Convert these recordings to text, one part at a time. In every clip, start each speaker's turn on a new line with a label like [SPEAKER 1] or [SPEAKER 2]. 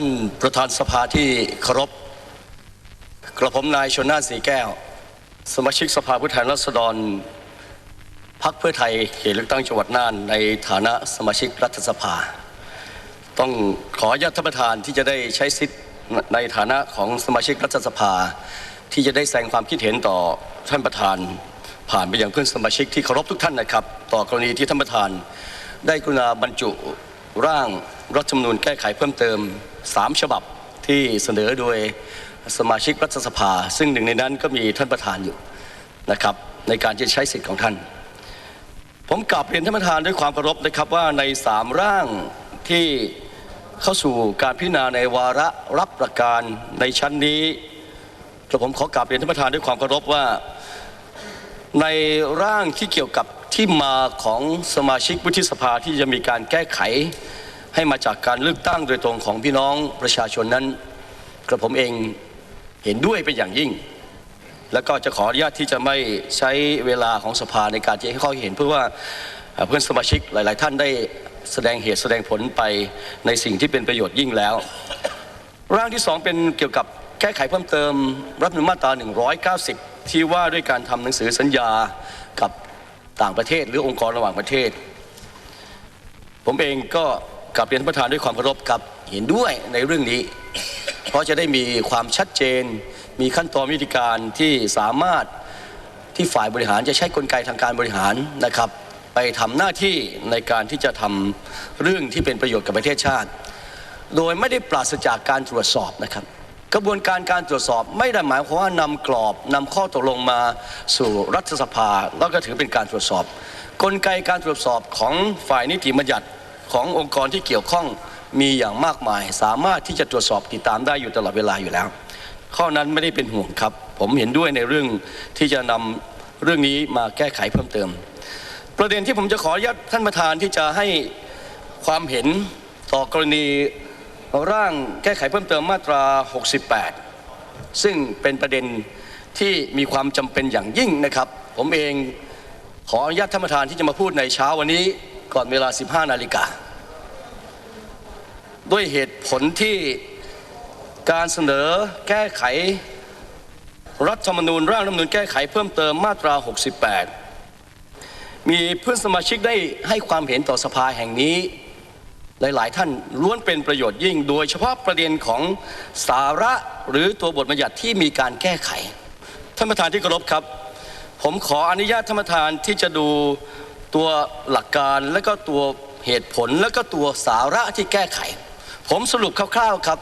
[SPEAKER 1] ท่านประธานสภาที่เคารพกระผมนายชนน่าสีแก้ว สมาชิกสภาผู้แทนราษฎรพรรคเพื่อไทยเขตเลือกตั้งจังหวัดน่านในฐานะสมาชิกรัฐสภา ต้องขออนุญาตท่านประธานที่จะได้ใช้สิทธิ์ในฐานะของสมาชิกรัฐสภา ที่จะได้แสดงความคิดเห็นต่อท่านประธาน ผ่านไปยังเพื่อนสมาชิกที่เคารพทุกท่านนะครับ ต่อกรณีที่ท่านประธาน ได้กรุณาบรรจุร่างรัฐธรรมนูญแก้ไขเพิ่มเติม 3 ฉบับที่เสนอโดยสมาชิกรัฐสภา ซึ่งหนึ่งในนั้นก็มีท่านประธานอยู่นะครับในการจะใช้สิทธิ์ของท่าน ผมกลับเรียนท่านประธานด้วยความเคารพนะครับว่าในสามร่างที่เข้าสู่การพิจารณาในวาระรับประการในชั้นนี้กระผมขอกลับเรียนท่านประธานด้วยความเคารพว่า ในร่างที่เกี่ยวกับที่มาของสมาชิกวุฒิสภาที่จะมีการแก้ไข ให้มาจากการเลือกตั้งโดยตรงของพี่น้องประชาชนนั้นกระผมเองเห็นด้วยเป็นอย่างยิ่ง แล้วก็จะขออนุญาตที่จะไม่ใช้เวลาของสภาในการจะให้ข้อเห็นเพื่อว่าเอ่อเพื่อนสมาชิกหลาย ๆ ท่านได้แสดงเหตุแสดงผลไปในสิ่งที่เป็นประโยชน์ยิ่งแล้ว ร่างที่สองเป็นเกี่ยวกับแก้ไขเพิ่มเติมรัฐธรรมนูญมาตรา 190 ที่ว่าด้วยการทำหนังสือสัญญากับต่างประเทศหรือองค์กรระหว่างประเทศ ผมเองก็ กับเรียนท่านประธานด้วยความเคารพกับเห็นด้วยในเรื่องนี้ เพราะจะได้มีความชัดเจน มีขั้นตอนวิธีการที่สามารถที่ฝ่ายบริหารจะใช้กลไกทางการบริหารนะครับ ไปทำหน้าที่ในการที่จะทำเรื่องที่เป็นประโยชน์กับประเทศชาติ โดยไม่ได้ปราศจากการตรวจสอบนะครับ กระบวนการการตรวจสอบไม่ได้หมายความว่านำกรอบนำข้อตกลงมาสู่รัฐสภา แล้วก็ถือเป็นการตรวจสอบ กลไกการตรวจสอบของฝ่ายนิติบัญญัติ ขององค์กรที่เกี่ยวข้องมีอย่างมากมาย สามารถที่จะตรวจสอบติดตามได้อยู่ตลอดเวลาอยู่แล้ว ข้อนั้นไม่ได้เป็นห่วงครับ ผมเห็นด้วยในเรื่องที่จะนำเรื่องนี้มาแก้ไขเพิ่มเติม ประเด็นที่ผมจะขออนุญาตท่านประธานที่จะให้ความเห็นต่อกรณีร่างแก้ไขเพิ่มเติมมาตรา 68 ซึ่งเป็นประเด็นที่มีความจำเป็นอย่างยิ่งนะครับ ผมเองขออนุญาตท่านประธานที่จะมาพูดในเช้าวันนี้ ก่อนเวลา 15 นาฬิกา ด้วยเหตุผลที่การเสนอแก้ไข รัฐธรรมนูญร่างรัฐธรรมนูญแก้ไขเพิ่มเติมมาตรา 68 มีเพื่อนสมาชิกได้ให้ความเห็นต่อสภาแห่งนี้ หลายๆ ท่านล้วนเป็นประโยชน์ยิ่ง โดยเฉพาะประเด็นของสาระหรือตัวบทบัญญัติที่มีการแก้ไข ท่านประธานที่เคารพครับ ผมขออนุญาตท่านประธานที่จะดู ตัวหลักการและก็ตัวเหตุผลและก็ตัวสาระที่แก้ไข ผมสรุปคร่าวๆครับ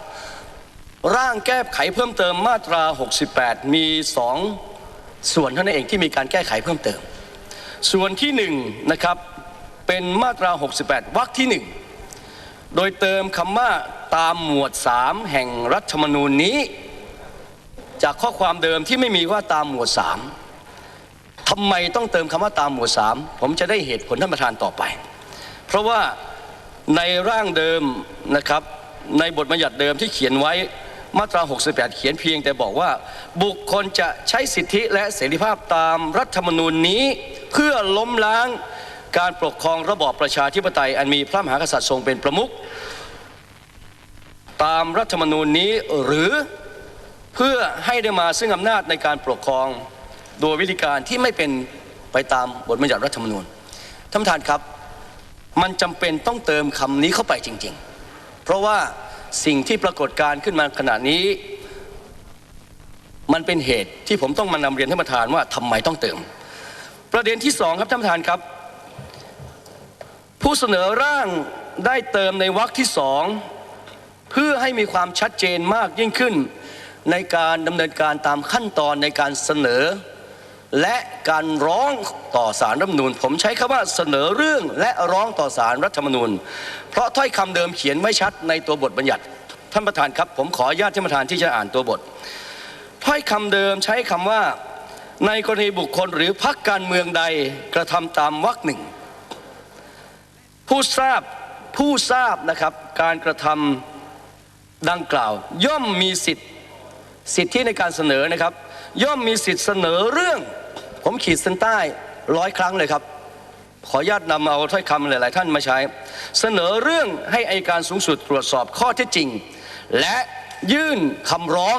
[SPEAKER 1] ร่างแก้ไขเพิ่มเติมมาตรา 68 มีสองส่วนเท่านั้นเองที่มีการแก้ไขเพิ่มเติม ส่วนที่หนึ่งนะครับเป็นมาตรา 68 วรรคที่หนึ่งโดยเติมคำว่าตามหมวด 3 แห่งรัฐธรรมนูญนี้ จากข้อความเดิมที่ไม่มีว่าตามหมวด 3 ทำไมต้องเติมคำว่าตามหมวด3ผมจะได้เหตุผลท่านประธานต่อไป เพราะว่าในร่างเดิมนะครับในบทบัญญัติเดิมที่เขียนไว้มาตรา 68 เขียนเพียงแต่บอกว่า บุคคลจะใช้สิทธิและเสรีภาพตามรัฐธรรมนูญนี้ เพื่อล้มล้างการปกครองระบอบประชาธิปไตย อันมีพระมหากษัตริย์ทรงเป็นประมุขตามรัฐธรรมนูญนี้หรือเพื่อให้ได้มาซึ่งอำนาจในการปกครอง โดยวิธีการที่ไม่เป็นไปตามบทบัญญัติรัฐธรรมนูญท่านประธานครับ มันจำเป็นต้องเติมคำนี้เข้าไปจริง ๆ เพราะว่าสิ่งที่ปรากฏการขึ้นมาขณะนี้ มันเป็นเหตุที่ผมต้องมานำเรียนท่านประธานว่าทำไมต้องเติม ประเด็นที่สองครับท่านประธานครับ ผู้เสนอร่างได้เติมในวรรคที่สองเพื่อให้มีความชัดเจนมากยิ่งขึ้นในการดำเนินการตามขั้นตอนในการเสนอ และการร้องต่อสารรัฐมนูญผมใช้คำว่าเสนอเรื่องและร้องต่อสารรัฐมนูญ เพราะถ้อยคำเดิมเขียนไม่ชัดในตัวบทบัญญัติ ท่านประธานครับ ผมขออนุญาตท่านประธานที่จะอ่านตัวบท ถ้อยคำเดิมใช้คำว่า ในกรณีบุคคลหรือพรรคการเมืองใดกระทำตามวรรคหนึ่ง ผู้ทราบผู้ทราบนะครับการกระทำดังกล่าว ย่อมมีสิทธิ์สิทธิในการเสนอนะครับ ย่อมมีสิทธิ์เสนอเรื่อง ผมขีดเส้นใต้ร้อยครั้งเลยครับ ขออนุญาตนำเอาถ้อยคำหลาย ๆ ท่านมาใช้ เสนอเรื่องให้อายการสูงสุดตรวจสอบข้อเท็จจริง และยื่นคำร้อง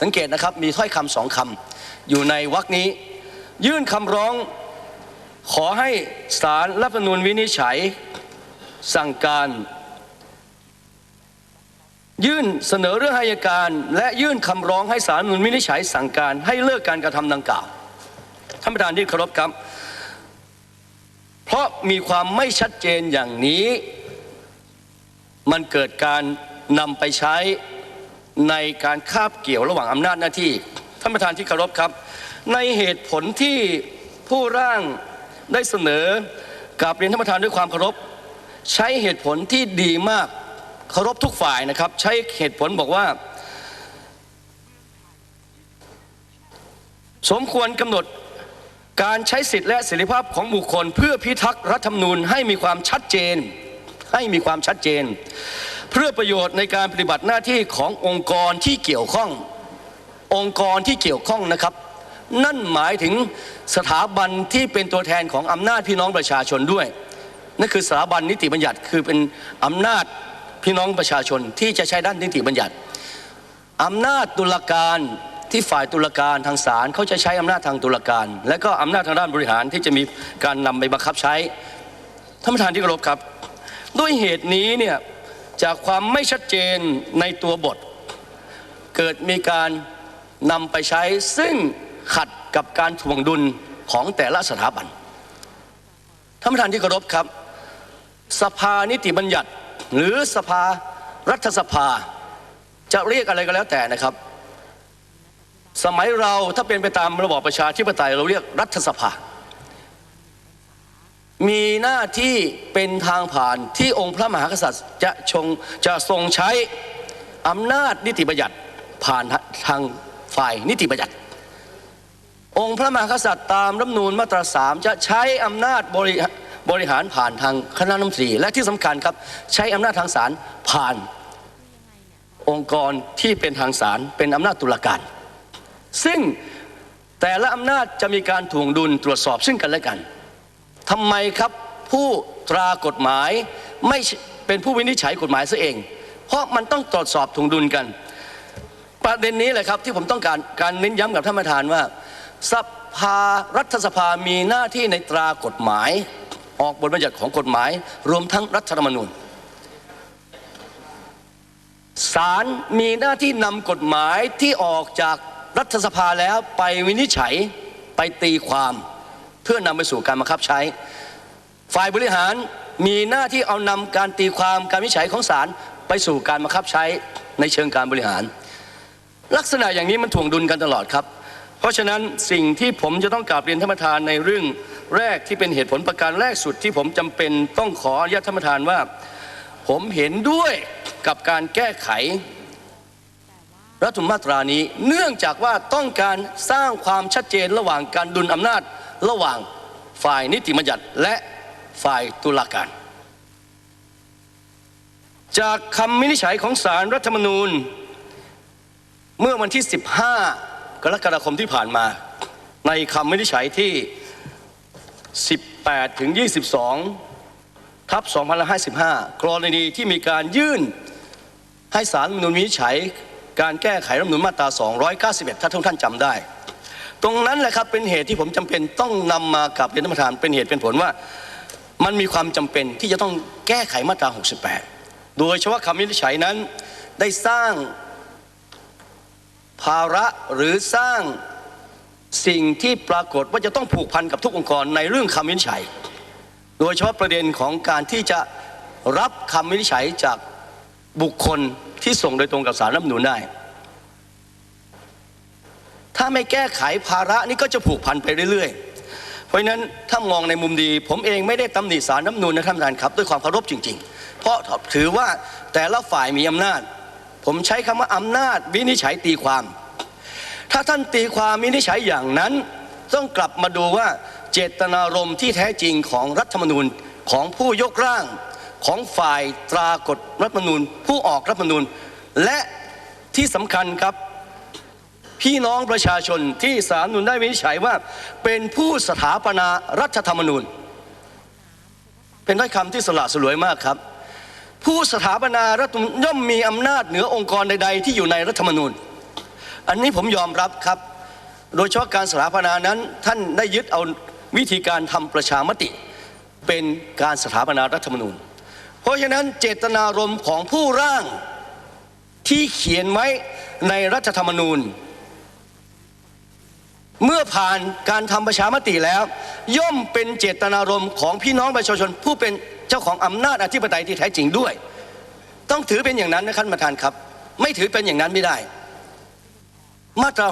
[SPEAKER 1] สังเกตนะครับมีถ้อยคำสองคำอยู่ในวรรคนี้ ยื่นคำร้อง ขอให้ศาลรัฐธรรมนูญวินิจฉัย สั่งการ ยื่นเสนอเรื่องให้อัยการ และยื่นคำร้องให้ศาลรัฐธรรมนูญวินิจฉัย สั่งการให้เลิกการกระทำดังกล่าวานประธานที่เคารพครับ เพราะมีความไม่ชัดเจนอย่างนี้ มันเกิดการนำไปใช้ในการคาบเกี่ยวระหว่างอำนาจหน้าที่ ท่านประธานที่เคารพครับ ในเหตุผลที่ผู้ร่างได้เสนอกราบเรียนท่านประธานด้วยความเคารพ ใช้เหตุผลที่ดีมากเคารพทุกฝ่ายนะครับ ใช้เหตุผลบอกว่า สมควรกำหนด การใช้สิทธิและเสรีภาพของบุคคล เพื่อพิทักษ์รัฐธรรมนูญให้มีความชัดเจน ให้มีความชัดเจน เพื่อประโยชน์ในการปฏิบัติหน้าที่ขององค์กรที่เกี่ยวข้อง องค์กรที่เกี่ยวข้องนะครับ นั่นหมายถึงสถาบันที่เป็นตัวแทนของอำนาจพี่น้องประชาชนด้วยนั่นคือสถาบันนิติบัญญัติคือเป็นอำนาจพี่น้องประชาชนที่จะใช้ด้านนิติบัญญัติอำนาจตุลาการ ที่ฝ่ายตุลาการทางศาลเขาจะใช้อำนาจทางตุลาการ และก็อำนาจทางด้านบริหารที่จะมีการนำไปบังคับใช้ท่านประธานที่เคารพครับ ด้วยเหตุนี้เนี่ยจากความไม่ชัดเจนในตัวบท เกิดมีการนำไปใช้ซึ่งขัดกับการถ่วงดุลของแต่ละสถาบันท่านประธานที่เคารพครับ สภานิติบัญญัติ หรือสภารัฐสภา จะเรียกอะไรก็แล้วแต่นะครับ สมัยเราถ้าเป็นไปตามระบอบประชาธิปไตยเราเรียกรัฐสภา มีหน้าที่เป็นทางผ่านที่องค์พระมหากษัตริย์จะชงจะทรงใช้อำนาจนิติบัญญัติผ่านทางฝ่ายนิติบัญญัติ องค์พระมหากษัตริย์ตามรัฐนูญมาตราสามจะใช้อำนาจบริบริหารผ่านทางคณะรัฐมนตรีและที่สำคัญครับใช้อำนาจทางศาลผ่านองค์กรที่เป็นทางศาลเป็นอำนาจตุลาการ ซึ่งแต่ละอำนาจจะมีการถ่วงดุลตรวจสอบซึ่งกันและกันทำไมครับผู้ตรากฎหมายไม่เป็นผู้วินิจฉัยกฎหมายซะเอง เพราะมันต้องตรวจสอบถ่วงดุลกัน ประเด็นนี้แหละครับที่ผมต้องการการเน้นย้ำกับท่านประธานว่า สภารัฐสภามีหน้าที่ในตรากฎหมาย ออกบทบัญญัติของกฎหมาย รวมทั้งรัฐธรรมนูญศาลมีหน้าที่นำกฎหมายที่ออกจาก รัฐสภาแล้วไปวินิจฉัยไปตีความเพื่อนำไปสู่การบังคับใช้ ฝ่ายบริหารมีหน้าที่เอานำการตีความการวินิจฉัยของศาลไปสู่การบังคับใช้ในเชิงการบริหาร ลักษณะอย่างนี้มันถ่วงดุลกันตลอดครับ เพราะฉะนั้นสิ่งที่ผมจะต้องกราบเรียนท่านประธานในเรื่องแรกที่เป็นเหตุผลประการแรกสุดที่ผมจำเป็นต้องขออนุญาตท่านประธานว่า ผมเห็นด้วยกับการแก้ไข รัฐธรรมมาตรานี้เนื่องจากว่าต้องการสร้างความชัดเจนระหว่างการดุลอำนาจระหว่างฝ่ายนิติบัญญัติและฝ่ายตุลาการ จากคำวินิจฉัยของศาลรัฐธรรมนูญ เมื่อวันที่ 15 กรกฎาคมที่ผ่านมา ในคำวินิจฉัยที่ 18 ถึง 22 ทับ 2555 กรณีที่มีการยื่นให้ศาลรัฐธรรมนูญวินิจฉัย การแก้ไขรัฐมนูญมาตรา 291 ถ้าทุกท่านจำได้ ตรงนั้นแหละครับเป็นเหตุที่ผมจำเป็นต้องนำมากับเรียนท่านประธานเป็นเหตุเป็นผลว่า มันมีความจำเป็นที่จะต้องแก้ไขมาตรา 68 โดยเฉพาะคำวินิจฉัยนั้นได้สร้างภาระหรือสร้างสิ่งที่ปรากฏว่าจะต้องผูกพันกับทุกองค์กรในเรื่องคำวินิจฉัย โดยเฉพาะประเด็นของการที่จะรับคำวินิจฉัยจากบุคคล ที่ส่งโดยตรงกับสารรัฐมนูญได้ ถ้าไม่แก้ไขภาระนี่ก็จะผูกพันไปเรื่อยๆ เพราะฉะนั้นถ้ามองในมุมดี ผมเองไม่ได้ตำหนิสารรัฐมนูญนะท่านประธานครับ ด้วยความเคารพจริง ๆ เพราะถือว่าแต่ละฝ่ายมีอำนาจ ผมใช้คำว่าอำนาจวินิจฉัยตีความ ถ้าท่านตีความวินิจฉัยอย่างนั้น ต้องกลับมาดูว่าเจตนารมณ์ที่แท้จริงของรัฐธรรมนูญของผู้ยกร่าง ของฝ่ายตรากฎรัฐมนูญ ผู้ออกรัฐมนูญ และที่สำคัญครับ พี่น้องประชาชนที่สารรัฐธรรมนูญได้วินิจฉัยว่า เป็นผู้สถาปนารัฐธรรมนูญ เป็นถ้อยคำที่สละสลวยมากครับ ผู้สถาปนารัฐมนูญย่อมมีอำนาจเหนือองค์กรใด ๆ ที่อยู่ในรัฐธรรมนูญ อันนี้ผมยอมรับครับ โดยเฉพาะการสถาปนานั้นท่านได้ยึดเอาวิธีการทำประชามติ เป็นการสถาปนารัฐธรรมนูญ ราะฉะนั้นเจตนารมณ์ของผู้ร่างที่เขียนไว้ในรัฐธรรมนูญ เมื่อผ่านการทำประชามติแล้ว ย่อมเป็นเจตนารมณ์ของพี่น้องประชาชน ผู้เป็นเจ้าของอำนาจอธิปไตยที่แท้จริงด้วย ต้องถือเป็นอย่างนั้นนะครับท่านประธานครับ ไม่ถือเป็นอย่างนั้นไม่ได้ มาตรา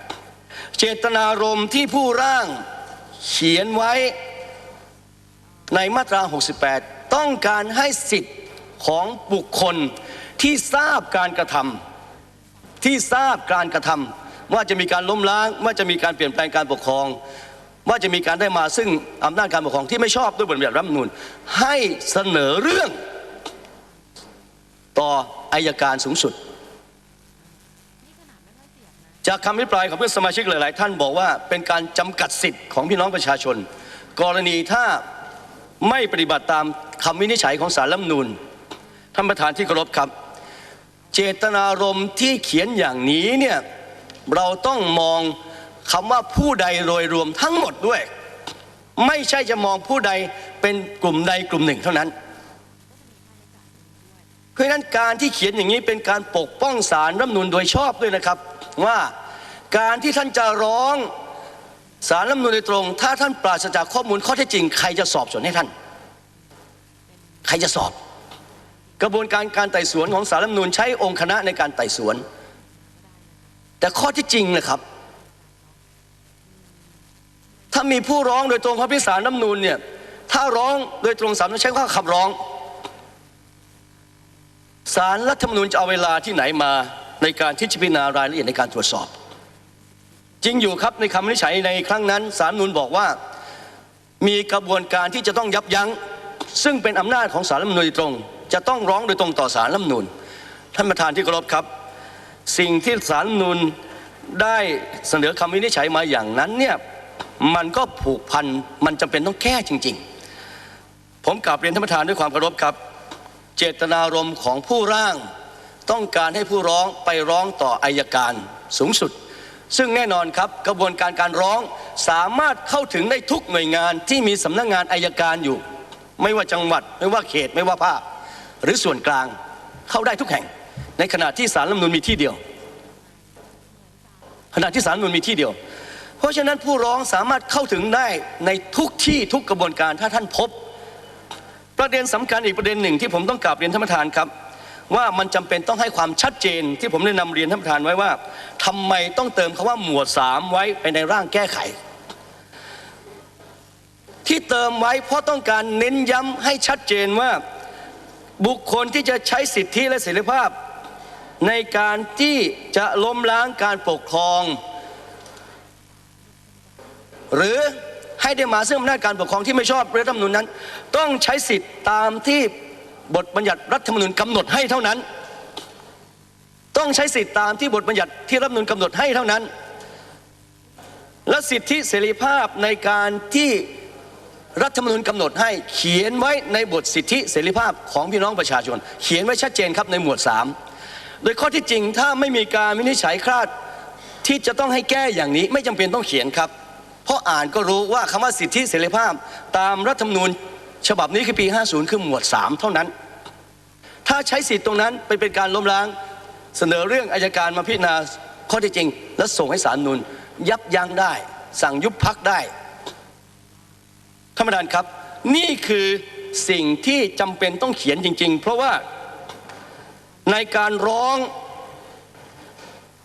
[SPEAKER 1] 68 เจตนารมณ์ที่ผู้ร่างเขียนไว้ในมาตรา 68 ต้องการให้สิทธิ์ของบุคคลที่ทราบการกระทำที่ทราบการกระทำว่าจะมีการล้มล้าง ว่าจะมีการเปลี่ยนแปลงการปกครอง ว่าจะมีการได้มาซึ่งอำนาจการปกครองที่ไม่ชอบด้วยบทบัญญัติรัฐธรรมนูญให้เสนอเรื่อง ต่ออายการสูงสุด จากคำอภิปรายของเพื่อนสมาชิกหลาย ๆ ท่านบอกว่าเป็นการจำกัดสิทธิ์ของพี่น้องประชาชน กรณีถ้า ไม่ปฏิบัติตามคำวินิจฉัยของสารรัฐมนูญท่านประธานที่เคารพครับ เจตนารมณ์ที่เขียนอย่างนี้เนี่ยเราต้องมองคำว่าผู้ใดโดยรวมทั้งหมดด้วย ไม่ใช่จะมองผู้ใดเป็นกลุ่มใดกลุ่มหนึ่งเท่านั้น เพราะฉะนั้นการที่เขียนอย่างนี้เป็นการปกป้องสารรัฐมนูญโดยชอบด้วยนะครับ ว่าการที่ท่านจะร้อง สารรัฐมนูญโดยตรง ถ้าท่านปราศจากข้อมูลข้อเท็จจริง ใครจะสอบสวนให้ท่าน ใครจะสอบ กระบวนการการไต่สวนของสารรัฐมนูญใช้องค์คณะในการไต่สวน แต่ข้อที่จริงนะครับ ถ้ามีผู้ร้องโดยตรงเขาพิสารรัฐมนูญเนี่ยถ้าร้องโดยตรงสารต้องใช้ข้อขับร้องสารรัฐธรรมนูญจะเอาเวลาที่ไหนมาในการที่จะพิจารณารายละเอียดในการตรวจสอบ จริงอยู่ครับในคำวินิจฉัยในครั้งนั้นสารรัฐธรรมนูญบอกว่ามีกระบวนการที่จะต้องยับยั้ง ซึ่งเป็นอำนาจของสารรัฐมนูญโดยตรง จะต้องร้องโดยตรงต่อสารรัฐมนูญท่านประธานที่เคารพครับ สิ่งที่สารรัฐมนูญได้เสนอคำวินิจฉัยมาอย่างนั้นเนี่ยมันก็ผูกพันมันจำเป็นต้องแก้จริง ๆ ผมกลับเรียนท่านประธานด้วยความเคารพครับ เจตนารมณ์ของผู้ร่าง ต้องการให้ผู้ร้องไปร้องต่ออายการสูงสุด ซึ่งแน่นอนครับกระบวนการการร้องสามารถเข้าถึงได้ทุกหน่วยงานที่มีสำนักงานอายการอยู่ ไม่ว่าจังหวัด ไม่ว่าเขตไม่ว่าภาคหรือส่วนกลางเข้าได้ทุกแห่ง ในขณะที่สารรัฐมนูญมีที่เดียว ขณะที่สารรัฐมนูญมีที่เดียว เพราะฉะนั้นผู้ร้องสามารถเข้าถึงได้ในทุกที่ทุกกระบวนการถ้าท่านพบ ประเด็นสำคัญอีกประเด็นหนึ่งที่ผมต้องกราบเรียนท่านประธานครับ ว่ามันจำเป็นต้องให้ความชัดเจนที่ผมได้นำเรียนท่านประธานไว้ว่าทำไมต้องเติมคำว่าหมวดสามไว้ไปในร่างแก้ไข ที่เติมไว้เพราะต้องการเน้นย้ำให้ชัดเจนว่าบุคคลที่จะใช้สิทธิและเสรีภาพ ในการที่จะล้มล้างการปกครอง หรือให้ได้มาซึ่งอำนาจการปกครองที่ไม่ชอบรัฐธรรมนูญนั้น ต้องใช้สิทธิตามที่ บทบัญญัติรัฐธรรมนูญกำหนดให้เท่านั้น ต้องใช้สิทธิ์ตามที่บทบัญญัติที่รัฐธรรมนูญกำหนดให้เท่านั้น และสิทธิเสรีภาพในการที่รัฐธรรมนูญกำหนดให้เขียนไว้ในบทสิทธิเสรีภาพของพี่น้องประชาชน เขียนไว้ชัดเจนครับในหมวด 3 โดยข้อที่จริงถ้าไม่มีการวินิจฉัยคลาดที่จะต้องให้แก้อย่างนี้ไม่จำเป็นต้องเขียนครับ เพราะอ่านก็รู้ว่าคำว่าสิทธิเสรีภาพตามรัฐธรรมนูญ ฉบับนี้คือปี 50 คือหมวด 3 เท่านั้น ถ้าใช้สิทธิ์ตรงนั้นไปเป็นการล้มล้างเสนอเรื่องอายการมาพิจารณาข้อเที่จริง และส่งให้ศาลนูนยับยั้งได้ สั่งยุบพักได้ท่านประธานครับ นี่คือสิ่งที่จำเป็นต้องเขียนจริง ๆ เพราะว่าในการร้อง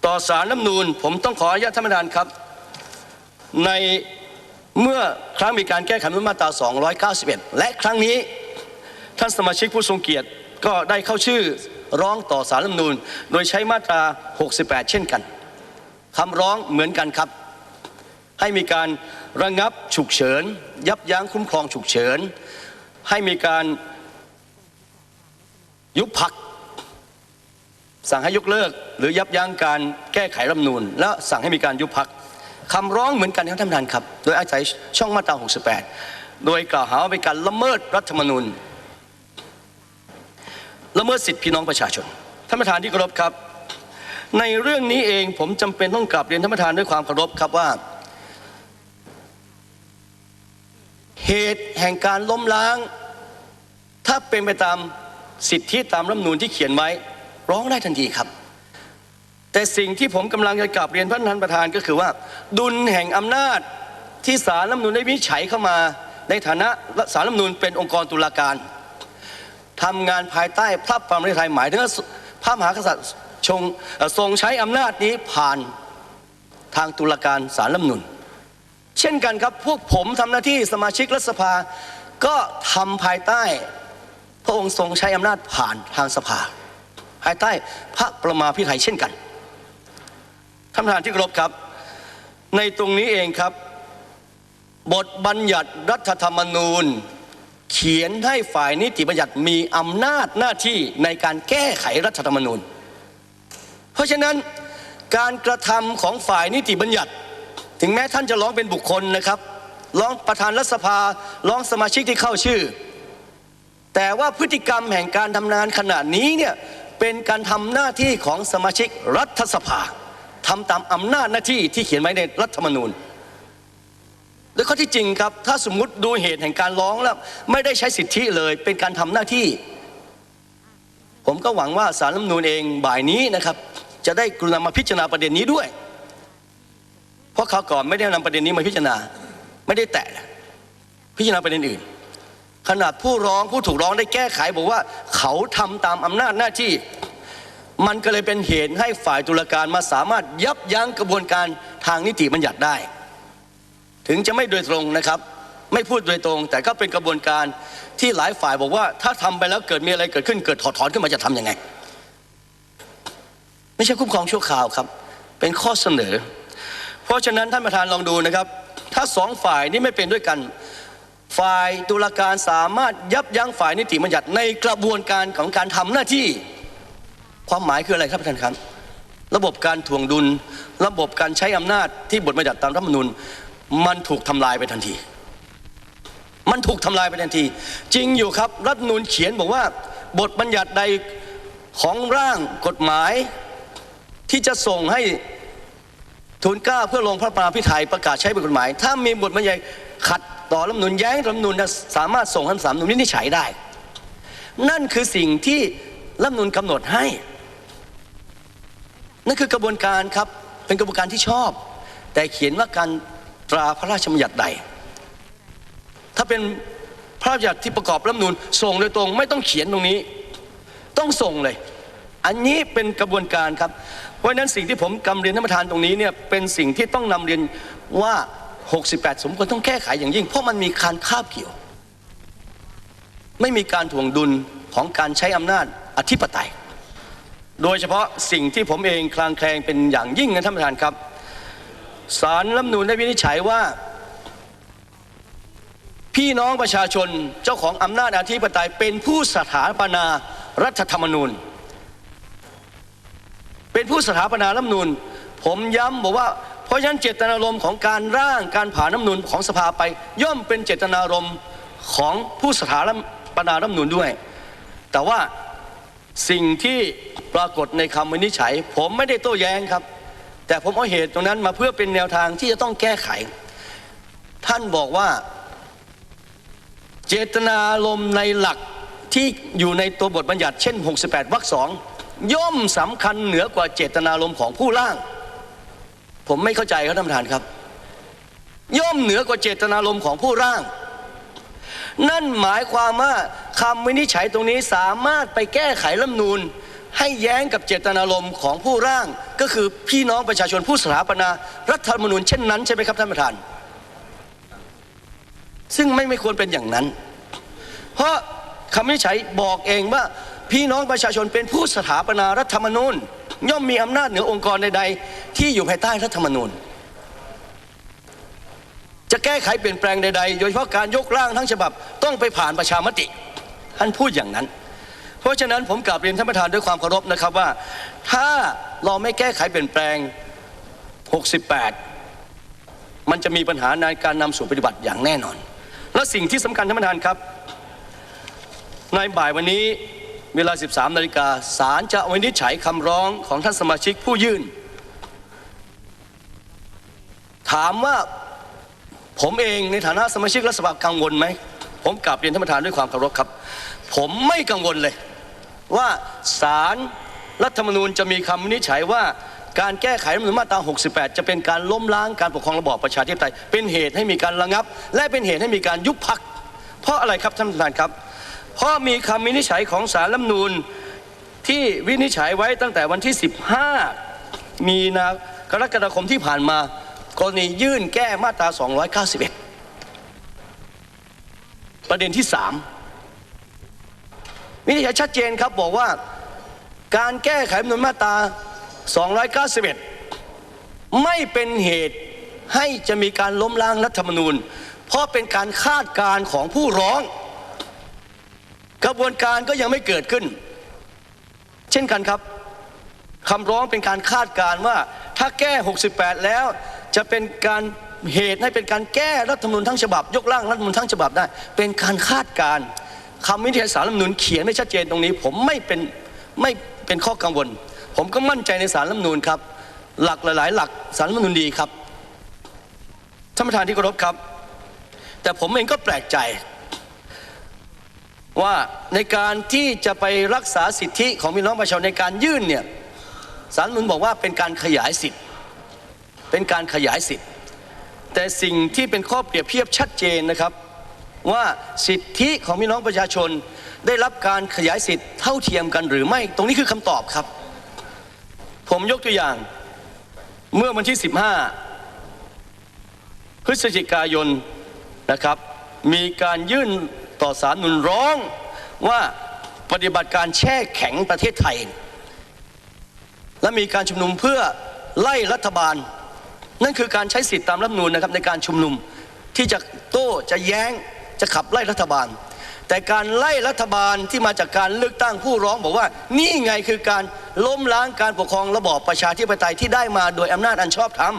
[SPEAKER 1] ต่อสารน้ำนูนผมต้องขออนุญาตท่านประธานครับ ใน เมื่อครั้งมีการแก้ไขมาตรา 291 และครั้งนี้ท่านสมาชิกผู้ทรงเกียรติก็ได้เข้าชื่อร้องต่อสารรัฐธรรมนูญโดยใช้มาตรา 68 เช่นกันคำร้องเหมือนกันครับ ให้มีการระงับฉุกเฉิน ยับยั้งคุ้มครองฉุกเฉิน ให้มีการยุบพัก สั่งให้ยกเลิก หรือยับยั้งการแก้ไขรัฐธรรมนูญและสั่งให้มีการยุบพัก คำร้องเหมือนกันครับท่านประธานครับ โดยอาศัยช่องมาตรา 68 โดยกล่าวหาว่าเป็นการละเมิดรัฐธรรมนูญละเมิดสิทธิพี่น้องประชาชนท่านประธานที่เคารพครับ ในเรื่องนี้เองผมจำเป็นต้องกลับเรียนท่านประธานด้วยความเคารพครับว่า เหตุแห่งการล้มล้าง ถ้าเป็นไปตามสิทธิตามรัฐธรรมนูญที่เขียนไว้ ร้องได้ทันทีครับ แต่สิ่งที่ผมกำลังจะกลับเรียนท่านท่านประธานก็คือว่า ดุลแห่งอำนาจที่สารรัฐมนูญได้วิจัยเข้ามา ในฐานะสารรัฐมนูญเป็นองค์กรตุลาการทำงานภายใต้พระปรมาภิไทยหมายถึงพระมหากษัตริย์ชงทรงใช้อำนาจนี้ผ่านทางตุลาการสารรัฐมนูญเช่นกันครับพวกผมทำหน้าที่สมาชิกรัฐสภาก็ทำภายใต้พระองค์ทรงใช้อำนาจผ่านทางสภา ภายใต้พระประมาพิไทยเช่นกัน ท่านประธานที่เคารพครับ ในตรงนี้เองครับ บทบัญญัติรัฐธรรมนูญ เขียนให้ฝ่ายนิติบัญญัติมีอำนาจหน้าที่ในการแก้ไขรัฐธรรมนูญ เพราะฉะนั้นการกระทำของฝ่ายนิติบัญญัติ ถึงแม้ท่านจะร้องเป็นบุคคลนะครับร้องประธานรัฐสภาร้องสมาชิกที่เข้าชื่อ แต่ว่าพฤติกรรมแห่งการทำงานขณะนี้เนี่ยเป็นการทำหน้าที่ของสมาชิกรัฐสภา ทำตามอำนาจหน้าที่ที่เขียนไว้ในรัฐธรรมนูญโดยข้อที่จริงครับ ถ้าสมมุติดูเหตุแห่งการร้องแล้ว ไม่ได้ใช้สิทธิเลยเป็นการทำหน้าที่ ผมก็หวังว่าสารรัฐธรรมนูญเองบ่ายนี้นะครับ จะได้กรุณามาพิจารณาประเด็นนี้ด้วย เพราะเขาก่อนไม่ได้นำประเด็นนี้มาพิจารณาไม่ได้แตะพิจารณาประเด็นอื่นขนาดผู้ร้องผู้ถูกร้องได้แก้ไขบอกว่า เขาทำตามอำนาจหน้าที่ มันก็เลยเป็นเหตุให้ฝ่ายตุลาการมาสามารถยับยั้งกระบวนการทางนิติบัญญัติได้ ถึงจะไม่โดยตรงนะครับ ไม่พูดโดยตรง แต่ก็เป็นกระบวนการที่หลายฝ่ายบอกว่า ถ้าทำไปแล้วเกิดมีอะไรเกิดขึ้นเกิดถอดถอนขึ้นมาจะทำยังไง ไม่ใช่คุ้มครองชั่วคราวครับ เป็นข้อเสนอ เพราะฉะนั้นท่านประธานลองดูนะครับ ถ้าสองฝ่ายนี้ไม่เป็นด้วยกันฝ่ายตุลาการสามารถยับยั้งฝ่ายนิติบัญญัติในกระบวนการของการทำหน้าที่ ความหมายคืออะไรครับท่านครับ ระบบการถ่วงดุล ระบบการใช้อำนาจที่บทบัญญัติตามรัฐธรรมนูญมันถูกทำลายไปทันที มันถูกทำลายไปทันที จริงอยู่ครับรัฐธรรมนูญเขียนบอกว่า บทบัญญัติใดของร่างกฎหมายที่จะส่งให้ทูลเกล้าเพื่อลงพระปราพิไทยประกาศใช้เป็นกฎหมาย ถ้ามีบทบัญญัติขัดต่อรัฐมนูญแย้งรัฐมนูญจะสามารถส่งให้สามนุนวินิจฉัยได้ นั่นคือสิ่งที่รัฐมนูญกำหนดให้ นั่นคือกระบวนการครับเป็นกระบวนการที่ชอบ แต่เขียนว่าการตราพระราชบัญญัติใด ถ้าเป็นพระราชบัญญัติที่ประกอบรัฐมนูญส่งโดยตรงไม่ต้องเขียนตรงนี้ ต้องส่งเลย อันนี้เป็นกระบวนการครับ เพราะนั้นสิ่งที่ผมกำเรียนท่านประธานตรงนี้เนี่ยเป็นสิ่งที่ต้องนำเรียนว่า 68 สมควรต้องแก้ไขอย่างยิ่ง เพราะมันมีการคาบเกี่ยว ไม่มีการถ่วงดุลของการใช้อำนาจอธิปไตย โดยเฉพาะสิ่งที่ผมเองคลางแคลงเป็นอย่างยิ่งนะท่านประธานครับสารรัฐมนูญได้วินิจฉัยว่า พี่น้องประชาชนเจ้าของอำนาจอธิปไตยเป็นผู้สถาปนารัฐธรรมนูญ เป็นผู้สถาปนารัฐมนูญผมย้ำบอกว่าเพราะฉะนั้นเจตนารมณ์ของการร่างการผ่านรัฐมนูญของสภาไป ย่อมเป็นเจตนารมณ์ของผู้สถาปนารัฐธรรมนูญด้วย แต่ว่า สิ่งที่ปรากฏในคำวินิจฉัย ผมไม่ได้โต้แย้งครับ แต่ผมเอาเหตุตรงนั้นมาเพื่อเป็นแนวทางที่จะต้องแก้ไข ท่านบอกว่า เจตนารมณ์ในหลักที่อยู่ในตัวบทบัญญัติเช่น 68วรรคสองย่อมสำคัญเหนือกว่าเจตนารมณ์ของผู้ร่าง ผมไม่เข้าใจครับท่านประธานครับ ย่อมเหนือกว่าเจตนารมณ์ของผู้ร่าง นั่นหมายความว่าคำวินิจฉัยตรงนี้สามารถไปแก้ไขรัฐมนูญให้แย้งกับเจตนารมณ์ของผู้ร่าง ก็คือพี่น้องประชาชนผู้สถาปนารัฐธรรมนูญเช่นนั้นใช่ไหมครับท่านประธาน ซึ่งไม่ไม่ควรเป็นอย่างนั้น เพราะคำวินิจฉัยบอกเองว่าพี่น้องประชาชนเป็นผู้สถาปนารัฐธรรมนูญย่อมมีอำนาจเหนือองค์กรใดๆที่อยู่ภายใต้รัฐธรรมนูญ จะแก้ไขเปลี่ยนแปลงใดๆ โดยเฉพาะการยกร่างทั้งฉบับต้องไปผ่านประชามติ ท่านพูดอย่างนั้น เพราะฉะนั้นผมกราบเรียนท่านประธานด้วยความเคารพนะครับว่า ถ้าเราไม่แก้ไขเปลี่ยนแปลง 68 มันจะมีปัญหาในการนำสู่ปฏิบัติอย่างแน่นอน และสิ่งที่สำคัญท่านประธานครับ ในบ่ายวันนี้เวลา 13 นาฬิกาศาลจะวินิจฉัยคำร้องของท่านสมาชิกผู้ยื่น ถามว่า ผมเองในฐานะสมาชิกรัฐสภากังวลไหม ผมกลับเรียนท่านประธานด้วยความเคารพครับ ผมไม่กังวลเลย ว่าศาลรัฐธรรมนูญจะมีคำวินิจฉัยว่าการแก้ไขรัฐธรรมนูญมาตรา 68 จะเป็นการล้มล้างการปกครองระบอบประชาธิปไตย เป็นเหตุให้มีการระงับ และเป็นเหตุให้มีการยุบพัก เพราะอะไรครับท่านประธานครับ เพราะมีคำวินิจฉัยของศาลรัฐธรรมนูญที่วินิจฉัยไว้ตั้งแต่วันที่ 15 มีนากรกฎาคมที่ผ่านมา กรณียื่นแก้มาตรา 291 ประเด็นที่ 3 วินิจฉัยชัดเจนครับบอกว่าการแก้ไขรัฐธรรมนูญมาตรา 291 ไม่เป็นเหตุให้จะมีการล้มล้างรัฐธรรมนูญ เพราะเป็นการคาดการณ์ของผู้ร้อง กระบวนการก็ยังไม่เกิดขึ้น เช่นกันครับคำร้องเป็นการคาดการณ์ว่าถ้าแก้ 68 แล้ว จะเป็นการเหตุให้เป็นการแก้รัฐธรรมนูญทั้งฉบับ ยกร่างรัฐธรรมนูญทั้งฉบับได้ เป็นการคาดการคำวินิจฉัยสารรัฐธรรมนูญเขียนไม่ชัดเจนตรงนี้ ผมไม่เป็นไม่เป็นข้อกังวล ผมก็มั่นใจในสารรัฐธรรมนูญครับ หลักหลายๆ หลักสารรัฐธรรมนูญดีครับท่านประธานที่เคารพครับ แต่ผมเองก็แปลกใจ ว่าในการที่จะไปรักษาสิทธิของพี่น้องประชาชนในการยื่นเนี่ยสารรัฐธรรมนุนบอกว่าเป็นการขยายสิทธิ เป็นการขยายสิทธิ์ แต่สิ่งที่เป็นข้อเปรียบเทียบชัดเจนนะครับ ว่าสิทธิของพี่น้องประชาชนได้รับการขยายสิทธิ์เท่าเทียมกันหรือไม่ ตรงนี้คือคำตอบครับ ผมยกตัวอย่างเมื่อวันที่ 15 พฤศจิกายนนะครับ มีการยื่นต่อสารนุนร้องว่าปฏิบัติการแช่แข็งประเทศไทย และมีการชุมนุมเพื่อไล่รัฐบาล นั่นคือการใช้สิทธิตามรัฐนูญนะครับในการชุมนุมที่จะโต้จะแย้งจะขับไล่รัฐบาล แต่การไล่รัฐบาลที่มาจากการเลือกตั้งผู้ร้องบอกว่า นี่ไงคือการล้มล้างการปกครองระบอบประชาธิปไตยที่ได้มาโดยอำนาจอันชอบธรรม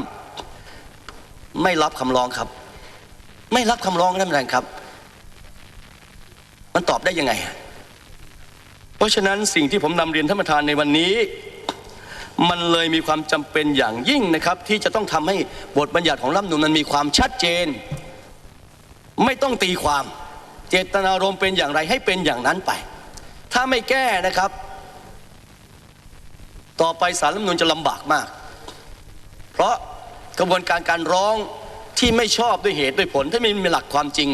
[SPEAKER 1] ไม่รับคำร้องครับ ไม่รับคำร้องท่านประธานครับ มันตอบได้ยังไง เพราะฉะนั้นสิ่งที่ผมนำเรียนท่านประธานในวันนี้ มันเลยมีความจำเป็นอย่างยิ่งนะครับ ที่จะต้องทำให้บทบัญญัติของรัฐมนูญมันมีความชัดเจน ไม่ต้องตีความ เจตนารมณ์เป็นอย่างไรให้เป็นอย่างนั้นไป ถ้าไม่แก้นะครับ ต่อไปสารรัฐมนูญจะลำบากมาก เพราะกระบวนการการร้องที่ไม่ชอบด้วยเหตุด้วยผล ถ้าไม่มีหลักความจริง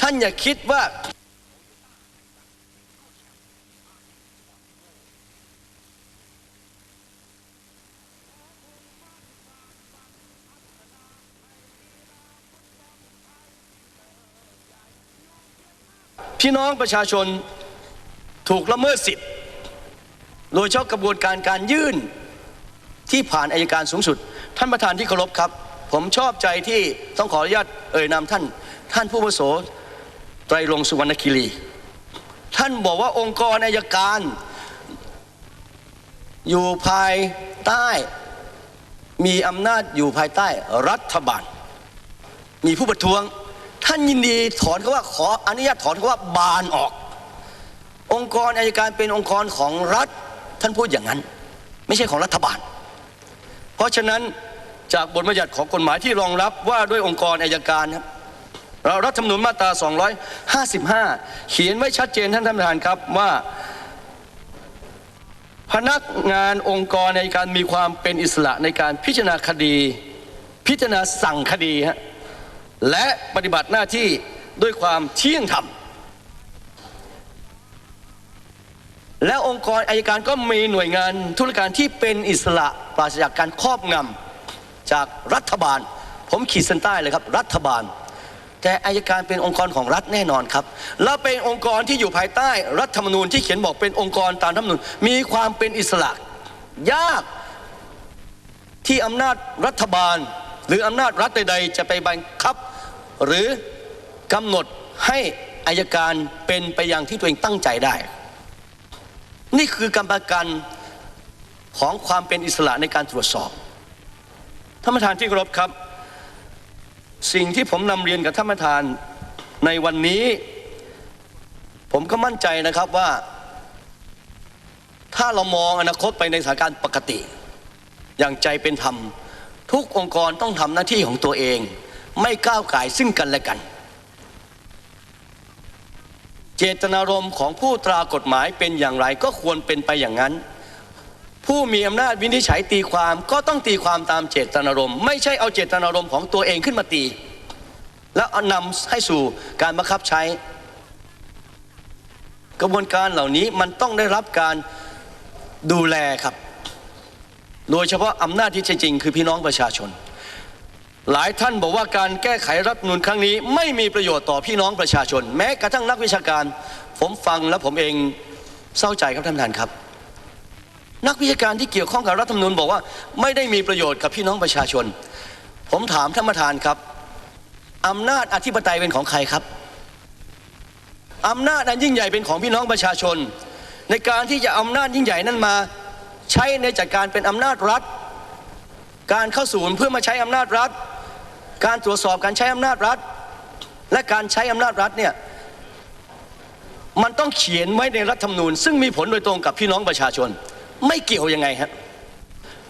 [SPEAKER 1] ท่านอย่าคิดว่า พี่น้องประชาชนถูกละเมิดสิทธิ์ โดยเฉพาะกระบวนการการยื่นที่ผ่านอายการสูงสุด ท่านประธานที่เคารพครับ ผมชอบใจที่ต้องขออนุญาตเอ่ยนามท่าน ท่านผู้อาวุโสไตรรงสุวรรณคิรี ท่านบอกว่าองค์กรอายการ อยู่ภายใต้ มีอำนาจอยู่ภายใต้รัฐบาล มีผู้ประท้วง ท่านยินดีถอนคำว่าขออนุญาตถอนคำว่าบานออก องค์กรอายการเป็นองค์กรของรัฐ ท่านพูดอย่างนั้น ไม่ใช่ของรัฐบาล เพราะฉะนั้นจากบทบัญญัติของกฎหมายที่รองรับว่าด้วยองค์กรอายการครับเรารัฐธรรมนูญมาตรา 255 เขียนไว้ชัดเจนท่านท่านประธานครับว่า พนักงานองค์กรในการมีความเป็นอิสระในการพิจารณาคดี พิจารณาสั่งคดีฮะ และปฏิบัติหน้าที่ด้วยความเที่ยงธรรม และองค์กรอายการก็มีหน่วยงานธุรการที่เป็นอิสระปราศจากการครอบงำจากรัฐบาล ผมขีดเส้นใต้เลยครับ รัฐบาล แต่อายการเป็นองค์กรของรัฐแน่นอนครับ และเป็นองค์กรที่อยู่ภายใต้รัฐธรรมนูญที่เขียนบอกเป็นองค์กรตามรัฐธรรมนูญมีความเป็นอิสระ ยากที่อำนาจรัฐบาล หรืออำนาจรัฐใดๆ จะไปบังคับ หรือกำหนดให้อายการเป็นไปอย่างที่ตัวเองตั้งใจได้ นี่คือกรรมการของความเป็นอิสระในการตรวจสอบท่านประธานที่เคารพครับ สิ่งที่ผมนำเรียนกับท่านประธานในวันนี้ ผมก็มั่นใจนะครับว่า ถ้าเรามองอนาคตไปในสถานการณ์ปกติ อย่างใจเป็นธรรม ทุกองค์กรต้องทำหน้าที่ของตัวเอง ไม่ก้าวไก่ซึ่งกันและกัน เจตนารมณ์ของผู้ตรากฎหมายเป็นอย่างไรก็ควรเป็นไปอย่างนั้น ผู้มีอำนาจวินิจฉัยตีความก็ต้องตีความตามเจตนารมณ์ไม่ใช่เอาเจตนารมณ์ของตัวเองขึ้นมาตี แล้วเอานำให้สู่การบังคับใช้ กระบวนการเหล่านี้มันต้องได้รับการดูแลครับ โดยเฉพาะอำนาจที่แท้จริงคือพี่น้องประชาชน หลายท่านบอกว่าการแก้ไขรัฐนูญครั้งนี้ ไม่มีประโยชน์ต่อพี่น้องประชาชน แม้กระทั่งนักวิชาการ ผมฟังแล้วผมเองเศร้าใจครับท่านประธานครับ นักวิชาการที่เกี่ยวข้องกับรัฐธรรมนูญบอกว่าไม่ได้มีประโยชน์กับพี่น้องประชาชน ผมถามท่านประธานครับอำนาจอธิปไตยเป็นของใครครับอำนาจอันยิ่งใหญ่เป็นของพี่น้องประชาชน ในการที่จะอำนาจยิ่งใหญ่นั้นมา ใช้ในจัดการเป็นอำนาจรัฐ การเข้าศูนย์เพื่อมาใช้อำนาจรัฐ การตรวจสอบการใช้อำนาจรัฐ และการใช้อำนาจรัฐเนี่ยมันต้องเขียนไว้ในรัฐธรรมนูญ ซึ่งมีผลโดยตรงกับพี่น้องประชาชน ไม่เกี่ยวยังไงฮะ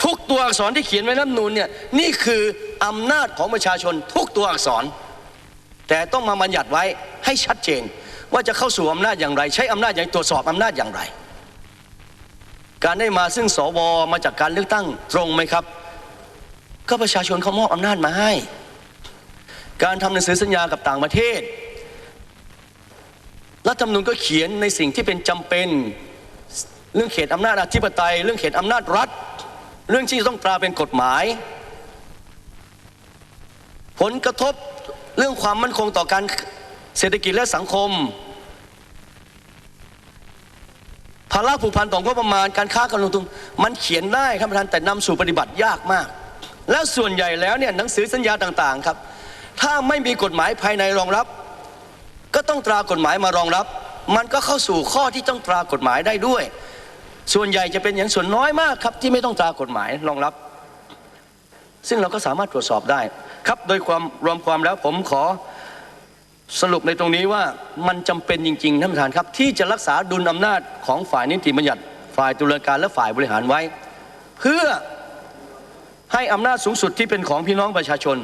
[SPEAKER 1] ทุกตัวอักษรที่เขียนไว้ในรัฐธรรมนูญเนี่ยนี่คืออำนาจของประชาชนทุกตัวอักษร แต่ต้องมาบัญญัติไว้ให้ชัดเจน ว่าจะเข้าสู่อำนาจอย่างไร ใช้อำนาจอย่างตรวจสอบอำนาจอย่างไร การได้มาซึ่งสวมาจากการเลือกตั้งตรงไหมครับ ก็ประชาชนเขามอบอำนาจมาให้ การทำหนังสือสัญญากับต่างประเทศ รัฐธรรมนูญก็เขียนในสิ่งที่เป็นจำเป็นเรื่องเขตอำนาจอธิปไตย เรื่องเขตอำนาจรัฐ เรื่องที่ต้องตราเป็นกฎหมาย ผลกระทบเรื่องความมั่นคงต่อการเศรษฐกิจและสังคม ภาระผูกพันต่องบประมาณการค้าการลงทุนมันเขียนได้ครับท่านแต่นำสู่ปฏิบัติยากมาก และส่วนใหญ่แล้วเนี่ยหนังสือสัญญาต่างๆครับถ้าไม่มีกฎหมายภายในรองรับ ก็ต้องตรากฎหมายมารองรับ มันก็เข้าสู่ข้อที่ต้องตรากฎหมายได้ด้วย ส่วนใหญ่จะเป็นอย่างส่วนน้อยมากครับที่ไม่ต้องตรากฎหมายรองรับ ซึ่งเราก็สามารถตรวจสอบได้ครับโดยความรวมความแล้วผมขอ สรุปในตรงนี้ว่ามันจำเป็นจริงๆท่านประธานครับ ที่จะรักษาดุลอำนาจของฝ่ายนิติบัญญัติ ฝ่ายตุลาการและฝ่ายบริหารไว้ เพื่อให้อำนาจสูงสุดที่เป็นของพี่น้องประชาชน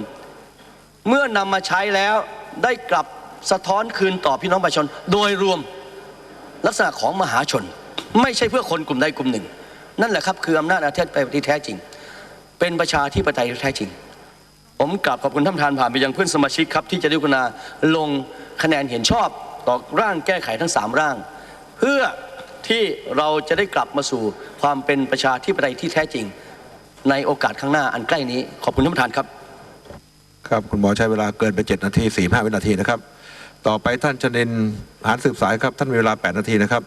[SPEAKER 1] เมื่อนำมาใช้แล้วได้กลับสะท้อนคืนต่อพี่น้องประชาชน โดยรวมลักษณะของมหาชน ไม่ใช่เพื่อคนกลุ่มใดกลุ่มหนึ่ง นั่นแหละครับคืออำนาจอาเทศไปที่แท้จริง เป็นประชาธิปไตยที่แท้จริง ผมกราบขอบคุณท่านประธานผ่านไปยังเพื่อนสมาชิกครับ ที่จะได้กรุณาลงคะแนนเห็นชอบต่อร่างแก้ไขทั้งสามร่าง เพื่อที่เราจะได้กลับมาสู่ความเป็นประชาธิปไตยที่แท้จริง ในโอกาสข้างหน้าอันใกล้นี้ ขอบคุณท่านประธานครับ
[SPEAKER 2] ครับคุณหมอใช้เวลาเกินไป 7 นาที45วินาทีนะครับ ต่อไปท่านชนินหานสืบสายครับ ท่านมีเวลา 8 นาทีนะครับ